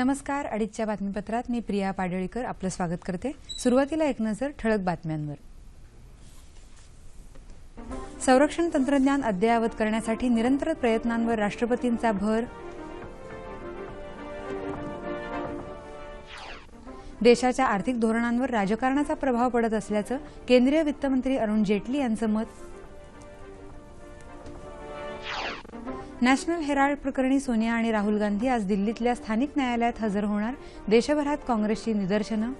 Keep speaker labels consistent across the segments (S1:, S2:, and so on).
S1: नमस्कार अडीचच्या बातमीपत्रात मी प्रिया पाडळीकर आपलं स्वागत करते. सुरुवातीला एक नजर ठळक बातम्यांवर. संरक्षण तंत्रज्ञान अद्ययावत करण्यासाठी निरंतर प्रयत्नांवर राष्ट्रपतींचा भर. देशाच्या आर्थिक धोरणांवर राजकारणाचा प्रभाव पडत असल्याचं केंद्रीय वित्तमंत्री अरुण जेटली यांचं मत. नॅशनल हेराल्ड प्रकरणी सोनिया आणि राहुल गांधी आज दिल्लीतल्या स्थानिक न्यायालयात हजर होणार. देशभरात काँग्रेसची निदर्शनं.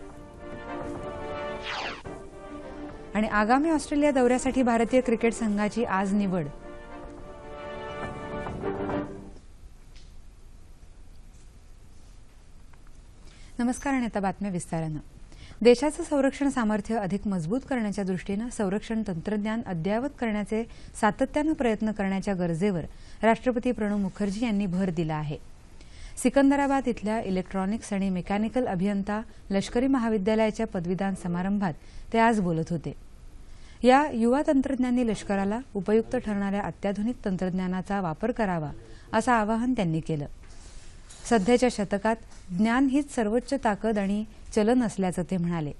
S1: आणि आगामी ऑस्ट्रेलिया दौऱ्यासाठी भारतीय क्रिकेट संघाची आज निवड. नमस्कार आणि आता बातम्या विस्तारानं. देशाचं संरक्षण सामर्थ्य अधिक मजबूत करण्याच्या दृष्टीनं संरक्षण तंत्रज्ञान अद्ययावत करण्याचे सातत्यानं प्रयत्न करण्याच्या गरजेवर राष्ट्रपती प्रणव मुखर्जी यांनी भर दिला आहे. सिकंदराबाद इथल्या इलेक्ट्रॉनिक्स आणि मेकॅनिकल अभियंता लष्करी महाविद्यालयाच्या पदवीदान समारंभात ते आज बोलत होते. या युवा तंत्रज्ञांनी लष्कराला उपयुक्त ठरणाऱ्या अत्याधुनिक तंत्रज्ञानाचा वापर करावा असं आवाहन त्यांनी केलं. सध्याच्या शतकात ज्ञान हीच सर्वोच्च ताकद आणि चलन असल्याचं ते म्हणाले.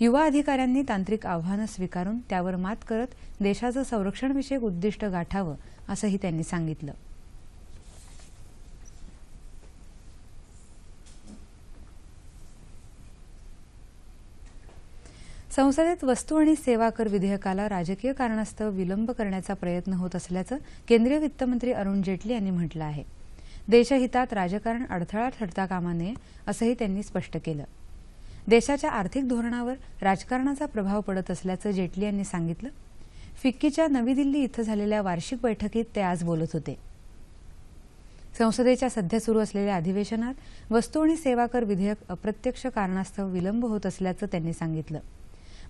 S1: युवा अधिकाऱ्यांनी तांत्रिक आव्हानं स्वीकारून त्यावर मात करत देशाचं संरक्षणविषयक उद्दिष्ट गाठावं असंही त्यांनी सांगितलं. संसदेत वस्तू आणि सेवा कर विधेयकाला राजकीय कारणास्तव विलंब करण्याचा प्रयत्न होत असल्याचं केंद्रीय वित्तमंत्री अरुण जेटली यांनी म्हटलं आहे. देशहितात राजकारण अडथळा ठरता कामा नये असंही त्यांनी स्पष्ट केलं. देशाच्या आर्थिक धोरणावर राजकारणाचा प्रभाव पडत असल्याचं जेटली यांनी सांगितलं. फिक्कीच्या नवी दिल्ली इथं झालेल्या वार्षिक बैठकीत ते आज बोलत होते. संसदेच्या सध्या सुरू असलेल्या अधिवेशनात वस्तू आणि सेवा कर विधेयक अप्रत्यक्ष कारणास्तव विलंब होत असल्याचं त्यांनी सांगितलं.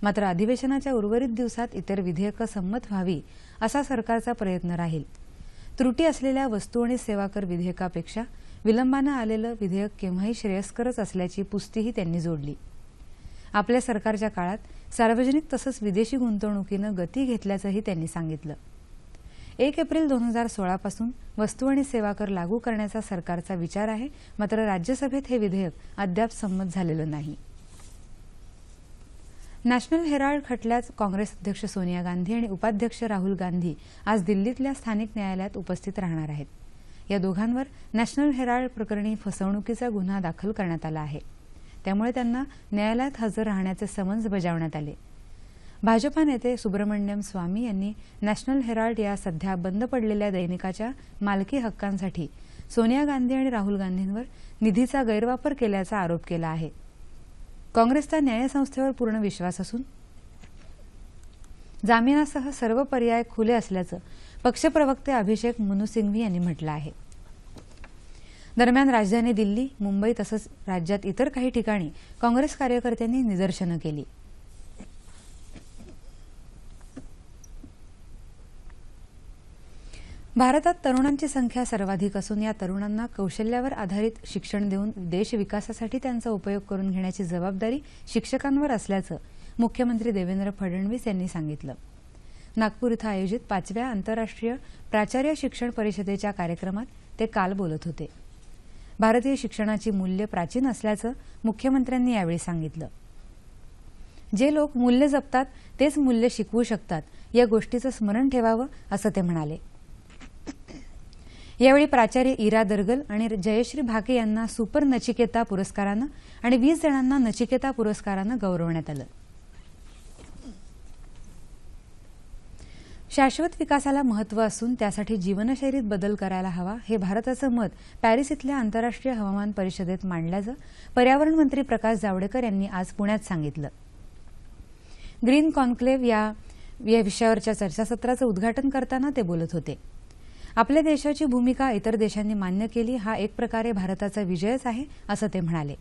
S1: मात्र अधिवेशनाच्या उर्वरित दिवसात इतर विधेयकं संमत व्हावी असा सरकारचा प्रयत्न राहील. त्रुटी असलेल्या वस्तू आणि सेवा कर विधेयकापेक्षा विलंबानं आलेलं विधेयक केव्हाही श्रेयस्करच असल्याची पुस्तीही त्यांनी जोडली. आपल्या सरकारच्या काळात सार्वजनिक तसंच विदेशी गुंतवणुकीनं गती घेतल्याचंही त्यांनी सांगितलं. एक एप्रिल दोन हजार सोळापासून वस्तू आणि सेवा कर लागू करण्याचा सरकारचा विचार आहे मात्र राज्यसभेत हे विधेयक अद्याप संमत झालेलं नाही. नॅशनल हेराल्ड खटल्यात काँग्रेस अध्यक्ष सोनिया गांधी आणि उपाध्यक्ष राहुल गांधी आज दिल्लीतल्या स्थानिक न्यायालयात उपस्थित राहणार आहेत. या दोघांवर नॅशनल हेराल्ड प्रकरणी फसवणुकीचा गुन्हा दाखल करण्यात आला आहे. त्यामुळे त्यांना न्यायालयात हजर राहण्याचे समन्स बजावण्यात आले. भाजपा नेते सुब्रमण्यम स्वामी यांनी नॅशनल हेराल्ड या सध्या बंद पडलेल्या दैनिकाच्या मालकी हक्कांसाठी सोनिया गांधी आणि राहुल गांधींवर निधीचा गैरवापर केल्याचा आरोप केला आहे. काँग्रेसचा न्यायसंस्थेवर पूर्ण विश्वास असून जामिनासह सर्व पर्याय खुले असल्याचं पक्षप्रवक्ते अभिषेक मनु सिंघवी यांनी म्हटलं आहे. दरम्यान राजधानी दिल्ली मुंबई तसंच राज्यात इतर काही ठिकाणी काँग्रेस कार्यकर्त्यांनी निदर्शनं केली. भारतात तरुणांची संख्या सर्वाधिक असून या तरुणांना कौशल्यावर आधारित शिक्षण देऊन देश विकासासाठी त्यांचा उपयोग करून घेण्याची जबाबदारी शिक्षकांवर असल्याचं मुख्यमंत्री देवेंद्र फडणवीस यांनी सांगितलं. नागपूर इथं आयोजित पाचव्या आंतरराष्ट्रीय प्राचार्य शिक्षण परिषदेच्या कार्यक्रमात ते काल बोलत होते. भारतीय शिक्षणाची मूल्य प्राचीन असल्याचं मुख्यमंत्र्यांनी यावेळी सांगितलं. जे लोक मूल्य जपतात तेच मूल्य शिकवू शकतात या गोष्टीचं स्मरण ठेवावं असं ते म्हणाले. यावेळी प्राचार्य इरा दर्गल आणि जयश्री भाके यांना सुपर नचिकेता पुरस्कारानं आणि वीस जणांना नचिकेता पुरस्कारानं गौरवण्यात आलं. शाश्वत विकासाला महत्त्व असून त्यासाठी जीवनशैलीत बदल करायला हवा हे भारताचं मत पॅरिस इथल्या आंतरराष्ट्रीय हवामान परिषदेत मांडल्याचं पर्यावरण मंत्री प्रकाश जावडेकर यांनी आज पुण्यात सांगितलं. ग्रीन कॉन्क्लेव्ह या विषयावरच्या चर्चासत्राचं उद्घाटन करताना ते बोलत होते. आपल्या देशाची भूमिका इतर देशांनी मान्य केली हा एक प्रकारे भारताचा विजयच आहे असं ते म्हणाले.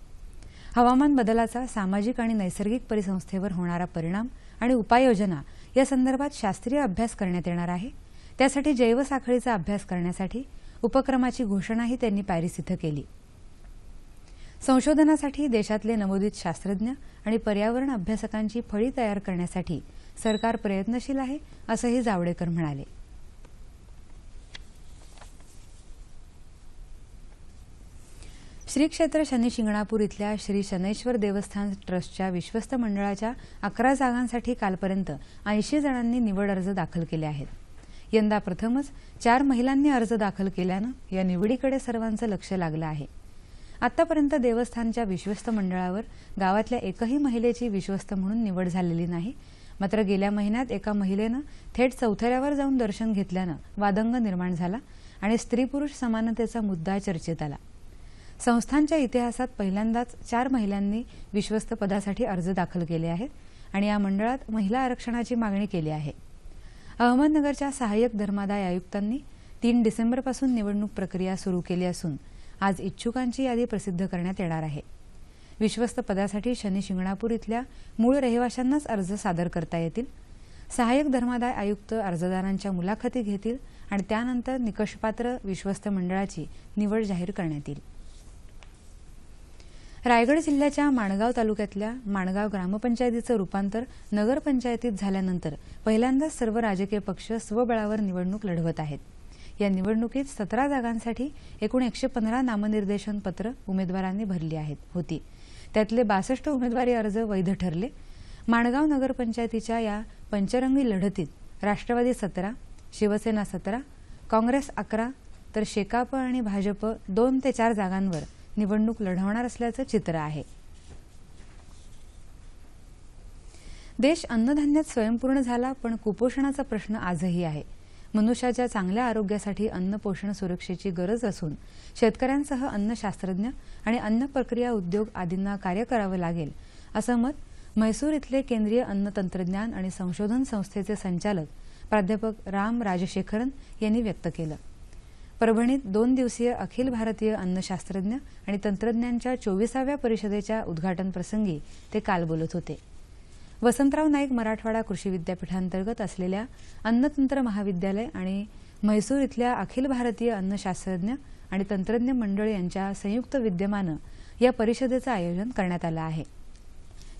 S1: हवामान बदलाचा सामाजिक आणि नैसर्गिक परिसंस्थेवर होणारा परिणाम आणि उपाययोजना या संदर्भात शास्त्रीय अभ्यास करण्यात येणार आहे. त्यासाठी जैवसाखळीचा अभ्यास करण्यासाठी उपक्रमाची घोषणाही त्यांनी पॅरिस इथं केली. संशोधनासाठी देशातले नवोदित शास्त्रज्ञ आणि पर्यावरण अभ्यासकांची फळी तयार करण्यासाठी सरकार प्रयत्नशील आहे असंही जावडेकर म्हणाले. श्री क्षेत्र शनी शिंगणापूर इथल्या श्री शनैश्वर देवस्थान ट्रस्टच्या विश्वस्त मंडळाच्या अकरा जागांसाठी कालपर्यंत ऐंशी जणांनी निवड अर्ज दाखल केले आहेत. यंदा प्रथमच चार महिलांनी अर्ज दाखल केल्यानं या निवडीकडे सर्वांचं लक्ष लागलं आहे. आतापर्यंत देवस्थानच्या विश्वस्त मंडळावर गावातल्या एकही महिलेची विश्वस्त म्हणून निवड झालेली नाही. मात्र गेल्या महिन्यात एका महिलेनं थेट चौथऱ्यावर जाऊन दर्शन घेतल्यानं वादंग निर्माण झाला आणि स्त्री पुरुष समानतेचा मुद्दा चर्चेत आला. संस्थांच्या इतिहासात पहिल्यांदाच चार महिलांनी विश्वस्त पदासाठी अर्ज दाखल केले आहेत आणि या मंडळात महिला आरक्षणाची मागणी केली आहे. अहमदनगरच्या सहाय्यक धर्मादाय आयुक्तांनी तीन डिसेंबरपासून निवडणूक प्रक्रिया सुरू केली असून आज इच्छुकांची यादी प्रसिद्ध करण्यात येणार आहे. विश्वस्त पदासाठी शनी शिंगणापूर इथल्या मूळ रहिवाशांनाच अर्ज सादर करता येतील. सहाय्यक धर्मादाय आयुक्त अर्जदारांच्या मुलाखती घेतील आणि त्यानंतर निकषपात्र विश्वस्त मंडळाची निवड जाहीर करण्यात येईल. रायगड जिल्ह्याच्या माणगाव तालुक्यातल्या माणगाव ग्रामपंचायतीचं रूपांतर नगरपंचायतीत झाल्यानंतर पहिल्यांदाच सर्व राजकीय पक्ष स्वबळावर निवडणूक लढवत आहेत. या निवडणुकीत सतरा जागांसाठी एकूण एकशे पंधरा नामनिर्देशन पत्र उमेदवारांनी भरली आहेत होती. त्यातले बासष्ट उमेदवारी अर्ज वैध ठरले. माणगाव नगरपंचायतीच्या या पंचरंगी लढतीत राष्ट्रवादी सतरा शिवसेना सतरा काँग्रेस अकरा तर शेकाप आणि भाजप दोन ते चार जागांवर निवडणूक लढवणार असल्याचं चित्र आहे. देश अन्नधान्यात स्वयंपूर्ण झाला पण कुपोषणाचा प्रश्न आजही आहे. मनुष्याच्या चांगल्या आरोग्यासाठी अन्न पोषण सुरक्षेची गरज असून शेतकऱ्यांसह अन्नशास्त्रज्ञ आणि अन्न प्रक्रिया उद्योग आदींना कार्य करावं लागेल असं मत म्हैसूर इथले केंद्रीय अन्न तंत्रज्ञान आणि संशोधन संस्थेचे संचालक प्राध्यापक राम राजशेखरन यांनी व्यक्त केलं. परभणीत दोन दिवसीय अखिल भारतीय अन्नशास्त्रज्ञ आणि तंत्रज्ञांच्या चोवीसाव्या परिषदेच्या उद्घाटन प्रसंगी ते काल बोलत होते. वसंतराव नाईक मराठवाडा कृषी विद्यापीठांतर्गत असलेल्या अन्नतंत्र महाविद्यालय आणि म्हैसूर इथल्या अखिल भारतीय अन्नशास्त्रज्ञ आणि तंत्रज्ञ मंडळ यांच्या संयुक्त विद्यमानं या परिषदेचं आयोजन करण्यात आलं आहे.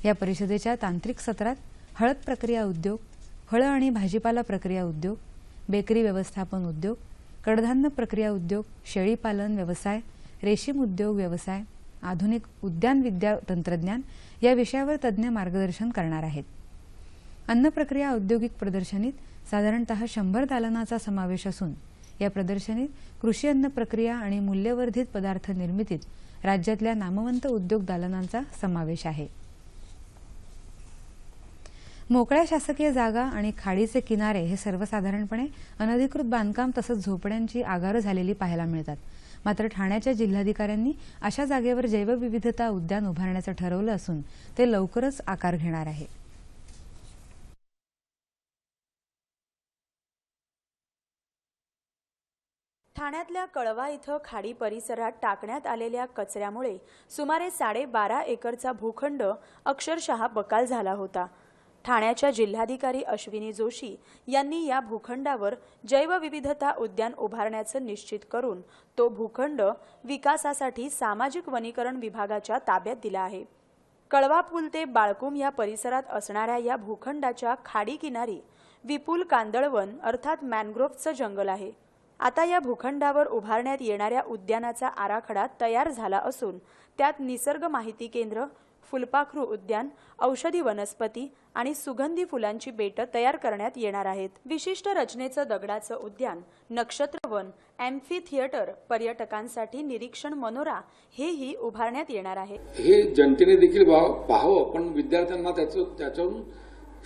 S1: या परिषदेच्या तांत्रिक सत्रात हळद प्रक्रिया उद्योग फळं आणि भाजीपाला प्रक्रिया उद्योग बेकरी व्यवस्थापन उद्योग कडधान्य प्रक्रिया उद्योग शेळीपालन व्यवसाय रेशीम उद्योग व्यवसाय आधुनिक उद्यान विद्या तंत्रज्ञान या विषयावर तज्ज्ञ मार्गदर्शन करणार आहेत. अन्न प्रक्रिया औद्योगिक प्रदर्शनीत साधारणतः शंभर दालनाचा समावेश असून या प्रदर्शनीत कृषी अन्न प्रक्रिया आणि मूल्यवर्धित पदार्थ निर्मितीत राज्यातल्या नामवंत उद्योग दालनांचा समावेश आहे. मोकळ्या शासकीय जागा आणि खाडीचे किनारे हे सर्वसाधारणपणे अनधिकृत बांधकाम तसंच झोपड्यांची आगारं झालेली पाहायला मिळतात. मात्र ठाण्याच्या जिल्हाधिकाऱ्यांनी अशा जागेवर जैवविविधता उद्यान उभारण्याचं ठरवलं असून ते लवकरच आकार घेणार आहे.
S2: ठाण्यातल्या कळवा इथं खाडी परिसरात टाकण्यात आलेल्या कचऱ्यामुळे सुमारे साडेबारा एकरचा भूखंड अक्षरशः बकाल झाला होता. ठाण्याच्या जिल्हाधिकारी अश्विनी जोशी यांनी या भूखंडावर जैवविविधता उद्यान उभारण्याचं निश्चित करून तो भूखंड विकासासाठी सामाजिक वनीकरण विभागाच्या ताब्यात दिला आहे. कळवा पूल ते बाळकुम या परिसरात असणाऱ्या या भूखंडाच्या खाडी किनारी विपुल कांदळवन अर्थात मॅनग्रोव्हचं जंगल आहे. आता या भूखंडावर उभारण्यात येणाऱ्या उद्यानाचा आराखडा तयार झाला असून त्यात निसर्ग माहिती केंद्र फुलपाखरू उद्यान औषधी वनस्पती आणि सुगंधी फुलांची बेटं तयार करण्यात येणार आहेत. विशिष्ट रचनेचं दगडाचं उद्यान नक्षत्रवन एम्फी थिएटर पर्यटकांसाठी निरीक्षण मनोरा हेही उभारण्यात येणार आहे.
S3: हे जनतेने देखील पाहावं पण विद्यार्थ्यांना त्याचं त्याच्यातून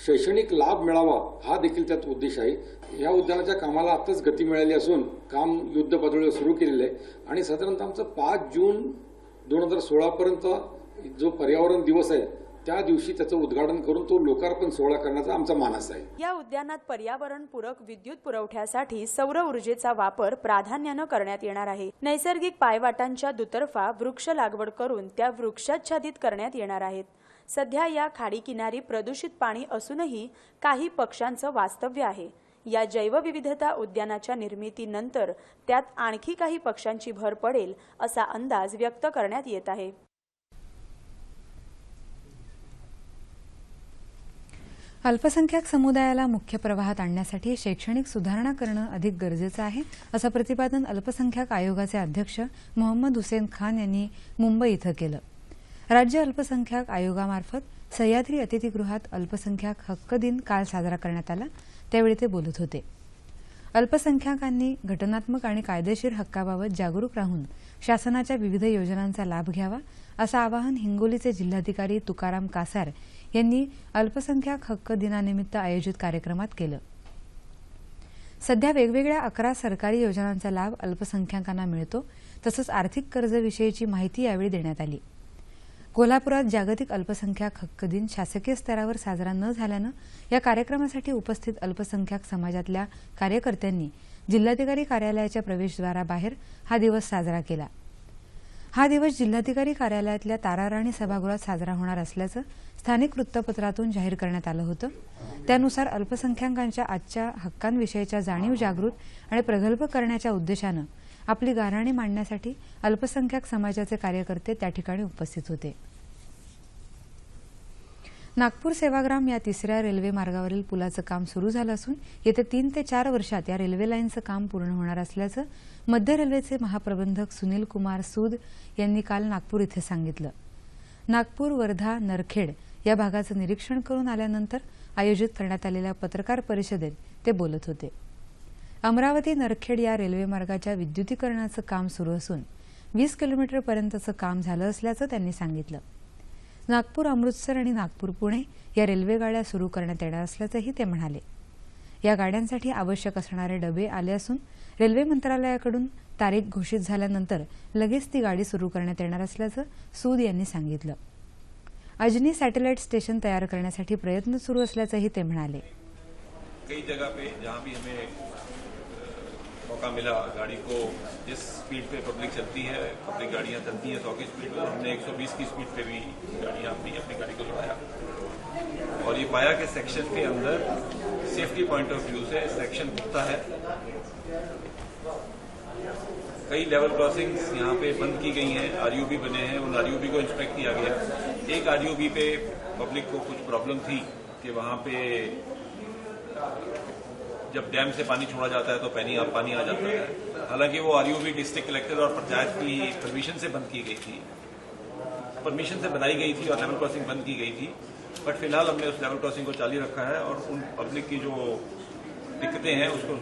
S3: शैक्षणिक लाभ मिळावा हा देखील त्यात उद्देश आहे. या उद्यानाच्या कामाला आताच गती मिळाली असून काम युद्ध पातळीवर सुरू केलेलं आहे. आणि साधारणतः आमचं पाच जून दोन हजार सोळापर्यंत जो पर्यावरण दिवस आहे त्या दिवशी त्याचं उद्घाटन करून तो लोकार्पण सोहळा करण्याचा आमचा मानस आहे.
S2: या उद्यानात पर्यावरणपूरक विद्युत पुरवठ्यासाठी सौर ऊर्जेचा वापर प्राधान्यानं करण्यात येणार आहे. नैसर्गिक पायवाटांच्या दुतर्फा वृक्ष लागवड करून त्या वृक्षाच्छादित करण्यात येणार आहेत. सध्या या खाडी किनारी प्रदूषित पाणी असूनही काही पक्ष्यांचं वास्तव्य आहे. या जैवविविधता उद्यानाच्या निर्मितीनंतर त्यात आणखी काही पक्ष्यांची भर पडेल असा अंदाज व्यक्त करण्यात येत आहे.
S1: अल्पसंख्याक समुदायाला मुख्य प्रवाहात आणण्यासाठी शैक्षणिक सुधारणा करणं अधिक गरजेचं आहे असं प्रतिपादन अल्पसंख्याक आयोगाचे अध्यक्ष मोहम्मद हुसेन खान यांनी मुंबई इथं केलं. राज्य अल्पसंख्याक आयोगामार्फत सह्याद्री अतिथीगृहात अल्पसंख्याक हक्क दिन काल साजरा करण्यात आला त्यावेळी ते बोलत होते. अल्पसंख्याकांनी घटनात्मक आणि कायदेशीर हक्काबाबत जागरूक राहून शासनाच्या विविध योजनांचा लाभ घ्यावा असं आवाहन हिंगोलीचे जिल्हाधिकारी तुकाराम कासार यांनी अल्पसंख्याक हक्क दिनानिमित्त आयोजित कार्यक्रमात केलं. सध्या वेगवेगळ्या अकरा सरकारी योजनांचा लाभ अल्पसंख्याकांना मिळतो तसंच आर्थिक कर्जविषयीची माहिती यावेळी देण्यात आली. कोल्हापुरात जागतिक अल्पसंख्याक हक्क दिन शासकीय स्तरावर साजरा न झाल्यानं या कार्यक्रमासाठी उपस्थित अल्पसंख्याक समाजातल्या कार्यकर्त्यांनी जिल्हाधिकारी कार्यालयाच्या प्रवेशद्वाराबाहेर हा दिवस साजरा केला. हा दिवस जिल्हाधिकारी कार्यालयातल्या ताराराणी सभागृहात साजरा होणार असल्याचं स्थानिक वृत्तपत्रातून जाहीर करण्यात आलं होतं. त्यानुसार अल्पसंख्याकांच्या आजच्या हक्कांविषयीच्या जाणीव जागृत आणि प्रगल्भ करण्याच्या उद्देशानं आपली गाराणी मांडण्यासाठी अल्पसंख्याक समाजाचे कार्यकर्ते त्या ठिकाणी उपस्थित होते. नागपूर सेवाग्राम या तिसऱ्या रेल्वे मार्गावरील पुलाचं काम सुरू झालं असून येत्या तीन ते चार वर्षात या रेल्वे लाईनचं काम पूर्ण होणार असल्याचं मध्य रेल्वेचे महाप्रबंधक सुनील कुमार सूद यांनी काल नागपूर इथे सांगितलं. नागपूर वर्धा नरखेड या भागाचं निरीक्षण करून आल्यानंतर आयोजित करण्यात आलेल्या पत्रकार परिषदेत ते बोलत होते. अमरावती नरखेड या रेल्वे मार्गाच्या विद्युतीकरणाचं काम सुरू असून वीस किलोमीटरपर्यंतचं काम झालं असल्याचं त्यांनी सांगितलं. नागपूर अमृतसर आणि नागपूर पुणे या रेल्वेगाड्या सुरू करण्यात येणार असल्याचंही ते म्हणाले. या गाड्यांसाठी आवश्यक असणारे डबे आले असून रेल्वे मंत्रालयाकडून तारीख घोषित झाल्यानंतर लगेच ती गाडी सुरू करण्यात येणार असल्याचं सूद यांनी सांगितलं. अजनी सॅटेलाईट स्टेशन तयार करण्यासाठी प्रयत्न सुरू असल्याचंही ते म्हणाले.
S4: मौका मिला। गाड़ी को जिस स्पीड पे पब्लिक चलती है पब्लिक गाड़ियाँ चलती हैं, सौ की स्पीड पर हमने 120 की स्पीड पे भी गाड़ियाँ अपनी अपनी गाड़ी को दौड़ाया और ये पाया कि सेक्शन के अंदर सेफ्टी पॉइंट ऑफ़ व्यू से सेक्शन खुलता है। कई लेवल क्रॉसिंग्स यहाँ पे बंद की गई हैं आरयूबी बने हैं, उन आरयूबी को इंस्पेक्ट किया गया। एक आरयूबी पे पब्लिक को कुछ प्रॉब्लम थी कि वहाँ पे जब डैम से पानी छोड़ा जाता है तो पानी पानी आ जाता है। हालाँकि वो आरयूबी डिस्ट्रिक्ट कलेक्टर और पंचायत की परमिशन से बंद की गई थी। परमिशन से बनाई गई थी और लेवल क्रॉसिंग बंद की गई थी। बट फ़िलहाल हमने उस लेवल क्रॉसिंग को चालू रखा है और उन पब्लिक की जो दिक्कतें हैं उसको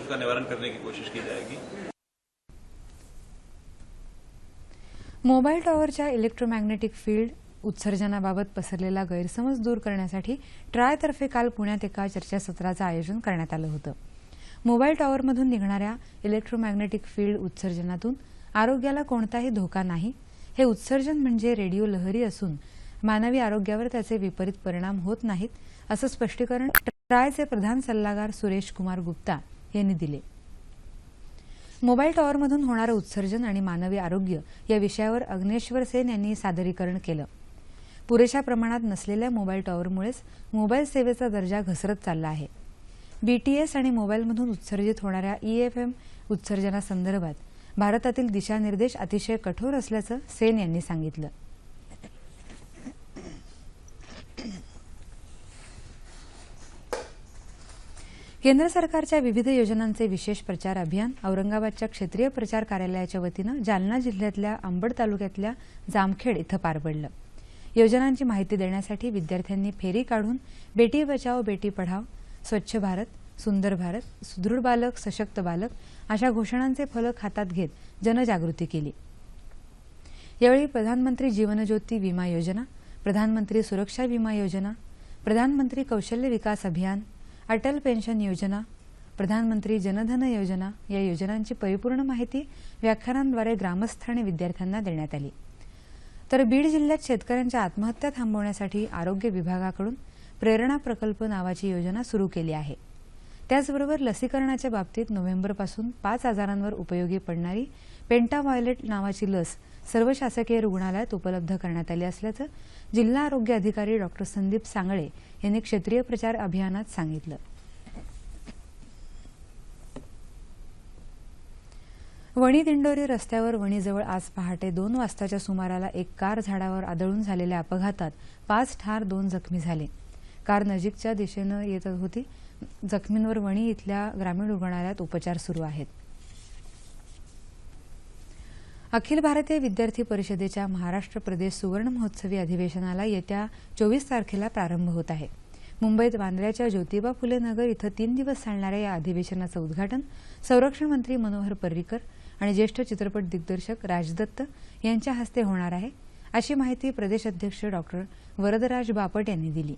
S4: उसका निवारण करने की कोशिश की जाएगी।
S1: मोबाईल टॉवरच्या इलेक्ट्रोमॅग्नेटिक फ़ील्ड उत्सर्जनाबाबत पसरलेला गैरसमज दूर करण्यासाठी ट्रायतर्फे काल पुण्यात एका चर्चासत्राचं आयोजन करण्यात आलं होतं. मोबाईल टॉवरमधून निघणाऱ्या इलेक्ट्रोमॅग्नेटिक फील्ड उत्सर्जनातून आरोग्याला कोणताही धोका नाही. हे उत्सर्जन म्हणजे रेडिओ लहरी असून मानवी आरोग्यावर त्याचे विपरीत परिणाम होत नाहीत असं स्पष्टीकरण ट्रायचे प्रधान सल्लागार सुरेश कुमार गुप्ता यांनी दिले. मोबाईल टॉवरमधून होणारं उत्सर्जन आणि मानवी आरोग्य या विषयावर अग्नेश्वर सेन यांनी सादरीकरण केलं. पुरेशा प्रमाणात नसलेल्या मोबाईल टॉवरमुळेच मोबाईल सेवेचा दर्जा घसरत चालला आहे. बीटीएस आणि मोबाईलमधून उत्सर्जित होणाऱ्या ईएफएम उत्सर्जनासंदर्भात भारतातील दिशानिर्देश अतिशय कठोर असल्याचं सेन यांनी सांगितलं. केंद्र सरकारच्या विविध योजनांचे विशेष प्रचार अभियान औरंगाबादच्या क्षेत्रीय प्रचार कार्यालयाच्या वतीनं जालना जिल्ह्यातल्या अंबड तालुक्यातल्या जामखेड इथं पार पडलं. योजनांची माहिती देण्यासाठी विद्यार्थ्यांनी फेरी काढून बेटी बचाओ बेटी पढाओ स्वच्छ भारत सुंदर भारत सुदृढ बालक सशक्त बालक अशा घोषणांचे फलक हातात घेत जनजागृती केली. यावेळी प्रधानमंत्री जीवनज्योती विमा योजना प्रधानमंत्री सुरक्षा विमा योजना प्रधानमंत्री कौशल्य विकास अभियान अटल पेन्शन योजना प्रधानमंत्री जनधन योजना या योजनांची परिपूर्ण माहिती व्याख्यानांद्वारे ग्रामस्थ आणि विद्यार्थ्यांना देण्यात आली. तर बीड जिल्ह्यात शेतकऱ्यांच्या आत्महत्या थांबवण्यासाठी आरोग्य विभागाकडून प्रेरणा प्रकल्प नावाची योजना सुरू केली आहे. त्याचबरोबर लसीकरणाच्या बाबतीत नोव्हेंबरपासून पाच आजारांवर उपयोगी पडणारी पेंटाव्हायलेट नावाची लस सर्व शासकीय रुग्णालयात उपलब्ध करण्यात आली असल्याचं जिल्हा आरोग्य अधिकारी डॉक्टर संदीप सांगळे यांनी क्षेत्रीय प्रचार अभियानात सांगितलं. वणी दिंडोरी रस्त्यावर वणीजवळ आज पहाटे दोन वाजताच्या सुमाराला एक कार झाडावर आदळून झालेल्या अपघातात पाच ठार दोन जखमी झाले. कार नजीकच्या दिशेनं येत होती. जखमींवर वणी इथल्या ग्रामीण रुग्णालयात उपचार सुरू आहेत. अखिल भारतीय विद्यार्थी परिषदेच्या महाराष्ट्र प्रदेश सुवर्ण महोत्सवी अधिवेशनाला येत्या चोवीस तारखेला प्रारंभ होत आहे. मुंबईत बांद्र्याच्या ज्योतिबा फुले नगर इथं तीन दिवस चालणाऱ्या या अधिवेशनाचं उद्घाटन संरक्षण मंत्री मनोहर पर्रिकर आणि ज्येष्ठ चित्रपट दिग्दर्शक राजदत्त यांच्या हस्ते होणार आहे अशी माहिती प्रदेश अध्यक्ष डॉक्टर वरदराज बापट यांनी दिली.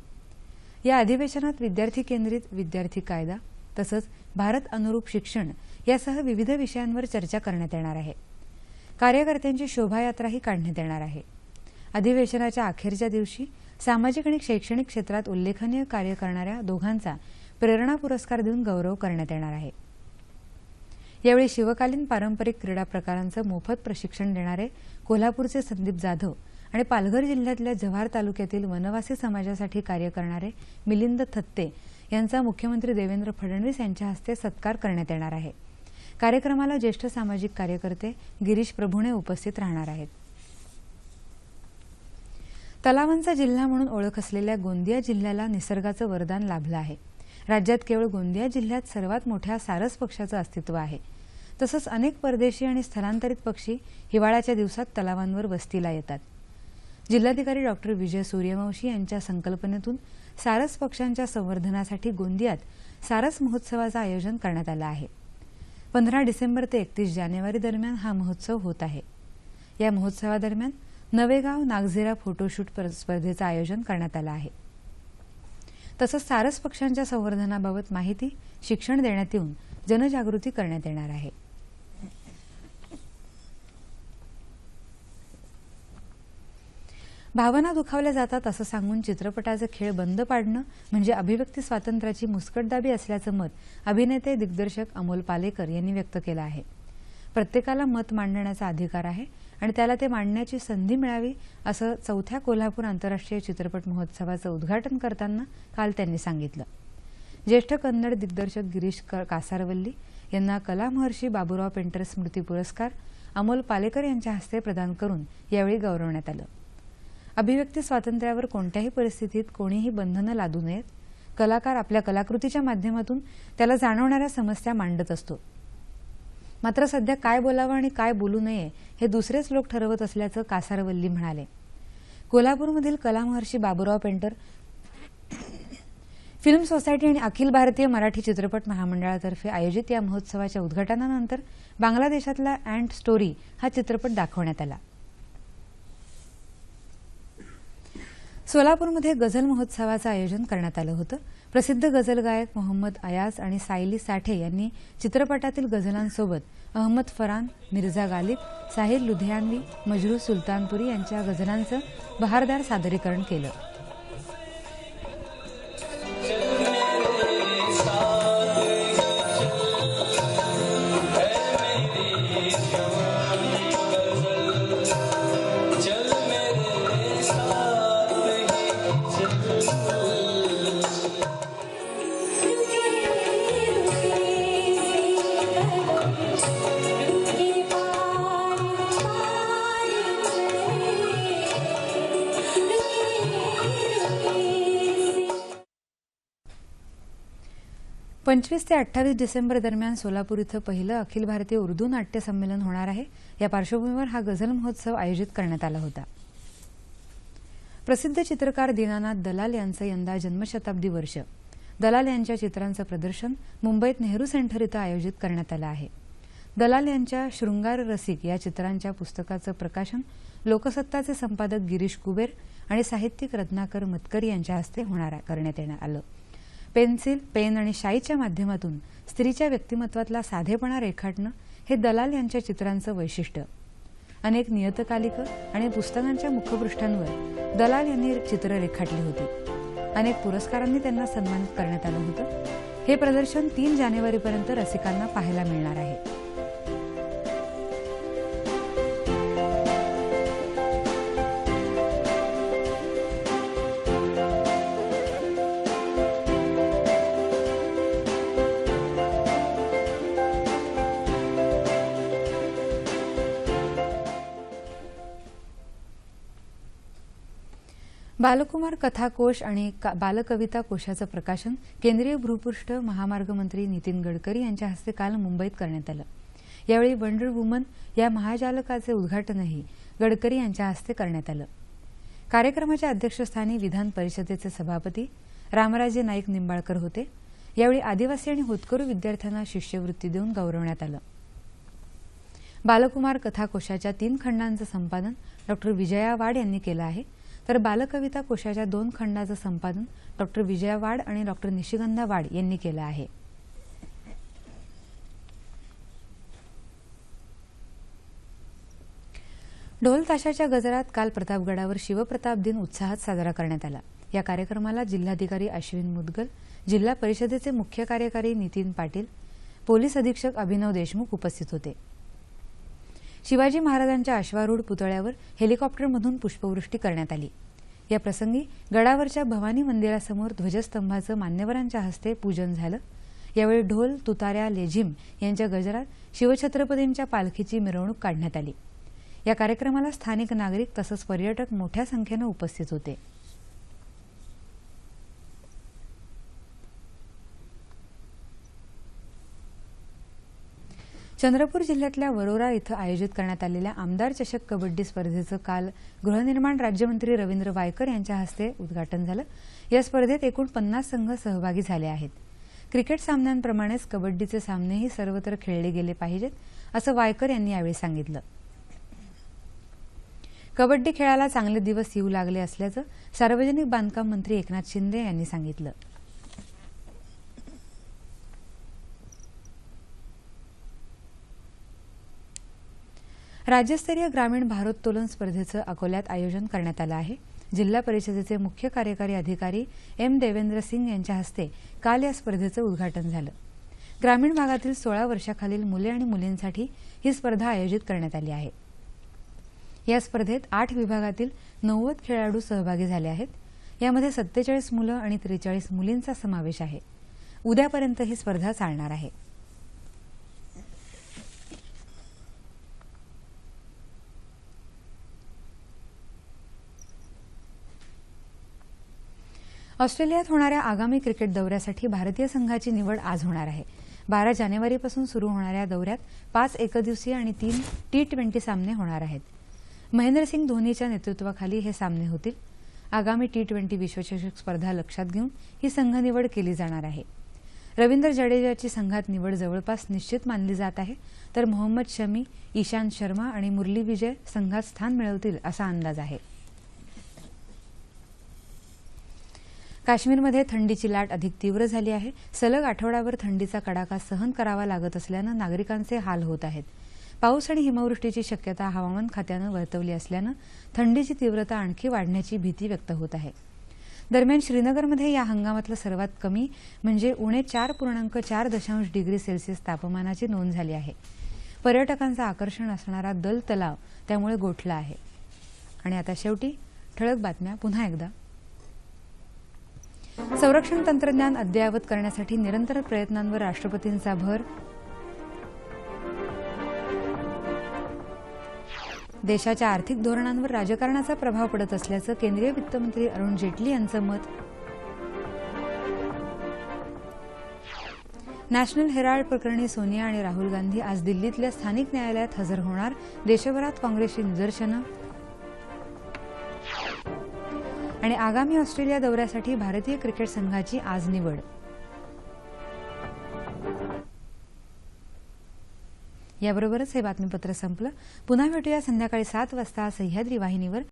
S1: या अधिवेशनात विद्यार्थी केंद्रित विद्यार्थी कायदा तसंच भारत अनुरूप शिक्षण यासह विविध विषयांवर चर्चा करण्यात येणार आहे. कार्यकर्त्यांची शोभायात्राही काढण्यात येणार आहे. अधिवेशनाच्या अखेरच्या दिवशी सामाजिक आणि शैक्षणिक क्षेत्रात उल्लेखनीय कार्य करणाऱ्या दोघांचा प्रेरणा पुरस्कार देऊन गौरव करण्यात येणार आहे. यावेळी शिवकालीन पारंपरिक क्रीडा प्रकारांचं मोफत प्रशिक्षण देणारे कोल्हापूरचे संदीप जाधव आणि पालघर जिल्ह्यातल्या जव्हार तालुक्यातील वनवासी समाजासाठी कार्य करणारे मिलिंद थत्ते यांचा मुख्यमंत्री देवेंद्र फडणवीस यांच्या हस्ते सत्कार करण्यात येणार आहे. कार्यक्रमाला ज्येष्ठ सामाजिक कार्यकर्ते गिरीश प्रभूणे उपस्थित राहणार आहेत. तलावांचा जिल्हा म्हणून ओळख असलेल्या गोंदिया जिल्ह्याला निसर्गाचं वरदान लाभलं आहे. राज्यात केवळ गोंदिया जिल्ह्यात सर्वात मोठ्या सारस पक्षाचं अस्तित्व आहे. तसंच अनेक परदेशी आणि स्थलांतरित पक्षी हिवाळ्याच्या दिवसात तलावांवर वस्तीला येतात. जिल्हाधिकारी डॉक्टर विजय सूर्यवंशी यांच्या संकल्पनेतून सारस पक्ष्यांच्या संवर्धनासाठी गोंदियात सारस महोत्सवाचं आयोजन करण्यात आलं आहे. पंधरा डिसेंबर ते एकतीस जानेवारी दरम्यान हा महोत्सव होत आहे. या महोत्सवादरम्यान नवेगाव नागझिरा फोटोशूट स्पर्धेचं आयोजन करण्यात आलं आहे. तसंच सारस पक्ष्यांच्या संवर्धनाबाबत माहिती शिक्षण देण्यात येऊन जनजागृती करण्यात येणार आहे. भावना दुखावल्या जातात असं सांगून चित्रपटाचं खेळ बंद पाडणं म्हणजे अभिव्यक्ती स्वातंत्र्याची मुस्कटदाबी असल्याचं मत अभिनेते दिग्दर्शक अमोल पालेकर यांनी व्यक्त केलं आहे. प्रत्येकाला मत मांडण्याचा अधिकार आहे. आणि त्याला ते मांडण्याची संधी मिळावी असं चौथ्या कोल्हापूर आंतरराष्ट्रीय चित्रपट महोत्सवाचं उद्घाटन करताना काल त्यांनी सांगितलं. ज्येष्ठ कन्नड दिग्दर्शक गिरीश कासारवल्ली यांना कलामहर्षी बाबुराव बाबूराव पेंटर स्मृती पुरस्कार अमोल पालेकर यांच्या हस्ते प्रदान करून यावेळी गौरवण्यात आलं. अभिव्यक्ती स्वातंत्र्यावर कोणत्याही परिस्थितीत कोणीही बंधनं लादू नयेत. कलाकार आपल्या कलाकृतीच्या माध्यमातून त्याला जाणवणाऱ्या समस्या मांडत असतो. मात्र सध्या काय बोलावं आणि काय बोलू नये हे दुसरेच लोक ठरवत असल्याचं कासारवल्ली म्हणाले. कोल्हापूरमधील Kalamaharshi Baburao Painter film society आणि अखिल भारतीय मराठी चित्रपट महामंडळातर्फे आयोजित या महोत्सवाच्या उद्घाटनानंतर बांगलादेशातला अँड स्टोरी हा चित्रपट दाखवण्यात आला. सोलापूरमध्ये गझल महोत्सवाचं आयोजन करण्यात आलं होतं. प्रसिद्ध गझल गायक मोहम्मद अयाज आणि सायली साठे यांनी चित्रपटातील गझलांसोबत अहमद फरान मिर्झा गालिब साहिर लुधियानवी मजरू सुलतानपुरी यांच्या गझलांचं बहारदार सादरीकरण केलं. पंचवीस ते अठ्ठावीस डिसेंबर दरम्यान सोलापूर इथं पहिलं अखिल भारतीय उर्दू नाट्य संमेलन होणार आहे. या पार्श्वभूमीवर हा गझल महोत्सव आयोजित करण्यात आला होता. प्रसिद्ध चित्रकार दीनानाथ दलाल यांचं यंदा जन्मशताब्दी वर्ष. दलाल यांच्या चित्रांचं प्रदर्शन मुंबईत नेहरू सेंटर इथं आयोजित करण्यात आलं आहे. दलाल यांच्या शृंगार रसिक या चित्रांच्या पुस्तकाचं प्रकाशन लोकसत्ताचे संपादक गिरीश कुबेर आणि साहित्यिक रत्नाकर मतकरी यांच्या हस्ते होणार करण्यात येणार आलं. पेन्सिल पेन आणि शाईच्या माध्यमातून स्त्रीच्या व्यक्तिमत्वातला साधेपणा रेखाटणं हे दलाल यांच्या चित्रांचं वैशिष्ट्य. अनेक नियतकालिकं आणि पुस्तकांच्या मुखपृष्ठांवर दलाल यांनी चित्र रेखाटली होती. अनेक पुरस्कारांनी त्यांना सन्मानित करण्यात आलं होतं. हे प्रदर्शन तीन जानेवारीपर्यंत रसिकांना पाहायला मिळणार आहे. बालकुमार कथाकोश आणि का- बालकविता कोशाचं प्रकाशन केंद्रीय भूपृष्ठ महामार्ग मंत्री नितीन गडकरी यांच्या हस्ते काल मुंबईत करण्यात आलं. यावेळी वंडर वुमन या महाजालकाचे उद्घाटनही गडकरी यांच्या हस्ते करण्यात आलं. कार्यक्रमाच्या अध्यक्षस्थानी विधान परिषदेचे सभापती रामराजे नाईक निंबाळकर होते. यावेळी आदिवासी आणि होतकरू विद्यार्थ्यांना शिष्यवृत्ती देऊन गौरवण्यात आलं. बालकुमार कथाकोशाच्या तीन खंडांचं संपादन डॉक्टर विजया वाड यांनी केलं आहे. तर बालकविता कोशाच्या दोन खंडाचं संपादन डॉक्टर विजया वाड आणि डॉक्टर निशिगंधा वाड यांनी केलं आहे. ढोल ताशाच्या गजरात काल प्रतापगडावर शिवप्रताप दिन उत्साहात साजरा करण्यात आला. या कार्यक्रमाला जिल्हाधिकारी अश्विन मुदगल जिल्हा परिषदेचे मुख्य कार्यकारी नितीन पाटील पोलीस अधीक्षक अभिनव देशमुख उपस्थित होते. शिवाजी महाराजांच्या अश्वारूढ पुतळ्यावर हेलिकॉप्टरमधून पुष्पवृष्टी करण्यात आली. या प्रसंगी गडावरच्या भवानी मंदिरासमोर ध्वजस्तंभाचं मान्यवरांच्या हस्ते पूजन झालं. यावेळी ढोल तुताऱ्या लेझिम यांच्या गजरात शिवछत्रपतींच्या पालखीची मिरवणूक काढण्यात आली. या कार्यक्रमाला स्थानिक नागरिक तसंच पर्यटक मोठ्या संख्येनं उपस्थित होते. चंद्रपूर जिल्ह्यातल्या वरोरा इथं आयोजित करण्यात आलेल्या आमदार चषक कबड्डी स्पर्धेचं काल गृहनिर्माण राज्यमंत्री रवींद्र वायकर यांच्या हस्ते उद्घाटन झालं. या स्पर्धेत एकूण पन्नास संघ सहभागी झाले आहेत. क्रिकेट सामन्यांप्रमाणेच कबड्डीचे सामनेही सर्वत्र खेळले गेले पाहिजेत असं वायकर यांनी यावेळी सांगितलं. कबड्डी खेळाला चांगले दिवस येऊ लागले असल्याचं सार्वजनिक बांधकाम मंत्री एकनाथ शिंदे यांनी सांगितलं. राज्यस्तरीय ग्रामीण भारोत्तोलन स्पर्धेचं अकोल्यात आयोजन करण्यात आलं आहे. जिल्हा परिषदेचे मुख्य कार्यकारी अधिकारी एम देवेंद्र सिंग यांच्या हस्ते काल या स्पर्धेचं उद्घाटन झालं. ग्रामीण भागातील सोळा वर्षाखालील मुले आणि मुलींसाठी ही स्पर्धा आयोजित करण्यात आली आहे. या स्पर्धेत आठ विभागातील नव्वद खेळाडू सहभागी झाले आहेत. यामध्ये सत्तेचाळीस मुलं आणि त्रेचाळीस मुलींचा समावेश आहे. उद्यापर्यंत ही स्पर्धा चालणार आहे. ऑस्ट्रेलियात होणाऱ्या आगामी क्रिकेट दौऱ्यासाठी भारतीय संघाची निवड आज होणार आहे. बारा जानेवारीपासून सुरू होणाऱ्या दौऱ्यात पाच एकदिवसीय आणि तीन टी ट्वेंटी सामने होणार आहेत. महेंद्रसिंग धोनीच्या नेतृत्वाखाली हे सामने होतील. आगामी टी ट्वेंटी विश्वचषक स्पर्धा लक्षात घेऊन ही संघ निवड केली जाणार आहे. रवींद्र जडेजाची संघात निवड जवळपास निश्चित मानली जात आहे तर मोहम्मद शमी ईशांत शर्मा आणि मुरली विजय संघात स्थान मिळवतील असा अंदाज आहे. काश्मीरमध्ये थंडीची लाट अधिक तीव्र झाली आहे. सलग आठवडाभर थंडीचा कडाका सहन करावा लागत असल्यानं नागरिकांचे हाल होत आहेत. पाऊस आणि हिमवृष्टीची शक्यता हवामान खात्यानं वर्तवली असल्यानं थंडीची तीव्रता आणखी वाढण्याची भीती व्यक्त होत आहे. दरम्यान श्रीनगरमध्ये या हंगामातलं सर्वात कमी म्हणजे उणे चार पूर्णांक चार दशांश डिग्री सेल्सिअस तापमानाची नोंद झाली आहे. पर्यटकांचं आकर्षण असणारा दल तलाव त्यामुळे गोठला आहे. आणि आता शेवटी ठळक बातम्या पुन्हा एकदा. संरक्षण तंत्रज्ञान अद्ययावत करण्यासाठी निरंतर प्रयत्नांवर राष्ट्रपतींचा भर. देशाच्या आर्थिक धोरणांवर राजकारणाचा प्रभाव पडत असल्याचं केंद्रीय वित्तमंत्री अरुण जेटली यांचं मत. नॅशनल हेराल्ड प्रकरणी सोनिया आणि राहुल गांधी आज दिल्लीतल्या स्थानिक न्यायालयात हजर होणार. देशभरात काँग्रेसची निदर्शनं. आणि आगामी ऑस्ट्रेलिया दौऱ्यासाठी भारतीय क्रिकेट संघाची आज निवड. याबरोबरच हे बातमीपत्र संपलं. पुन्हा भेटूया संध्याकाळी सात वाजता सह्याद्री वाहिनीवर.